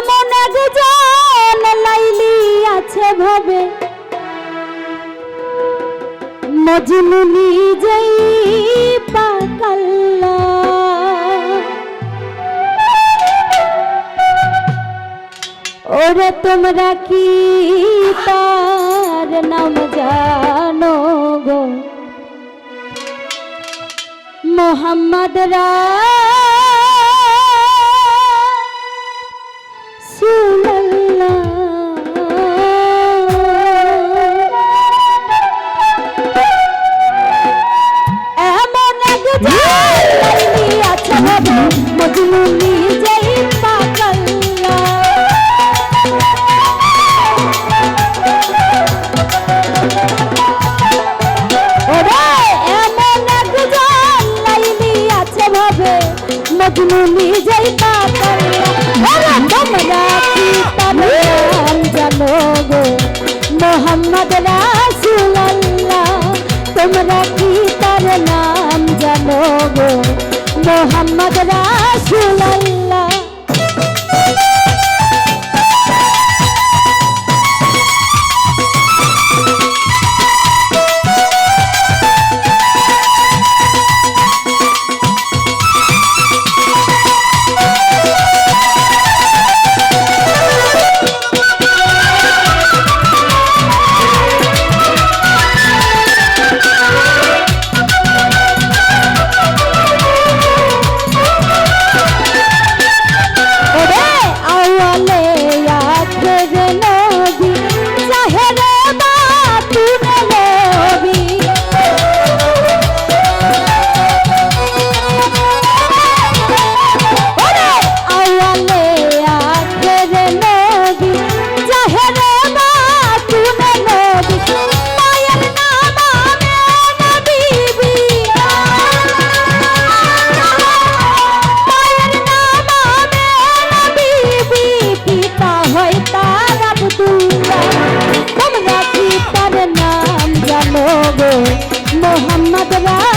কেমন এক লাইলি আছে ভবে। মজনু নিজেই পাকাল্লা। ওরে তোমরা কি তার নাম জানো গো? মোহাম্মদ রা মোহাম্মদ রাসুল্লাহ তোমরা কি তার নাম জানো গো? মোহাম্মদ রাসুল্লাহ রাত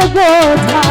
色彩。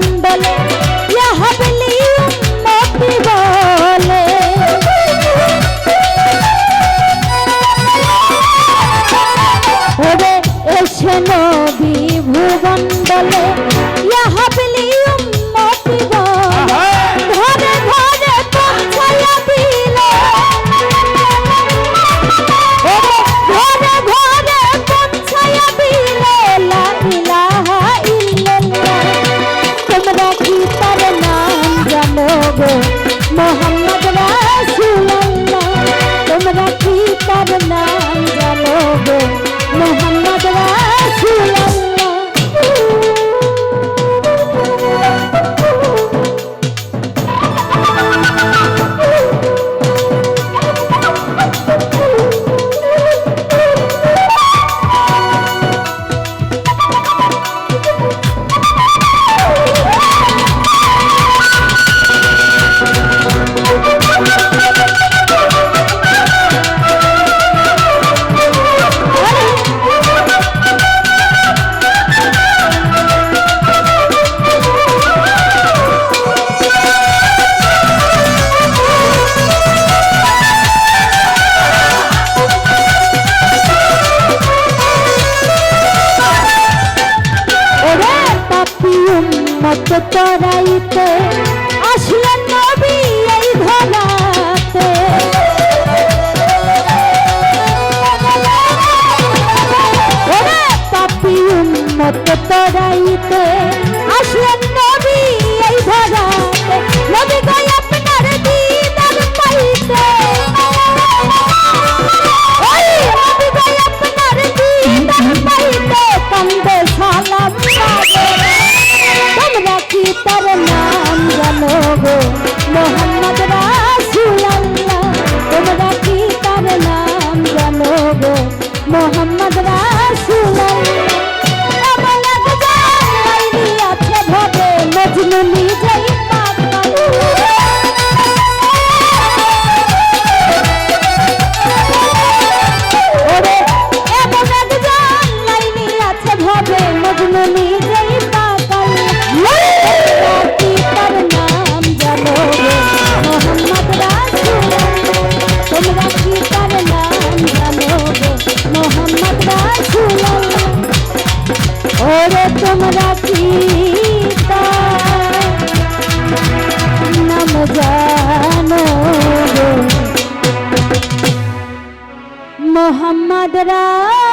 মন্ডলে ইহা কত তরাইতে আসলেন নবী এই ধরাতে পাপি উন্নত তরাইতে আসলেন মোহাম্মদ Muhammad Ra.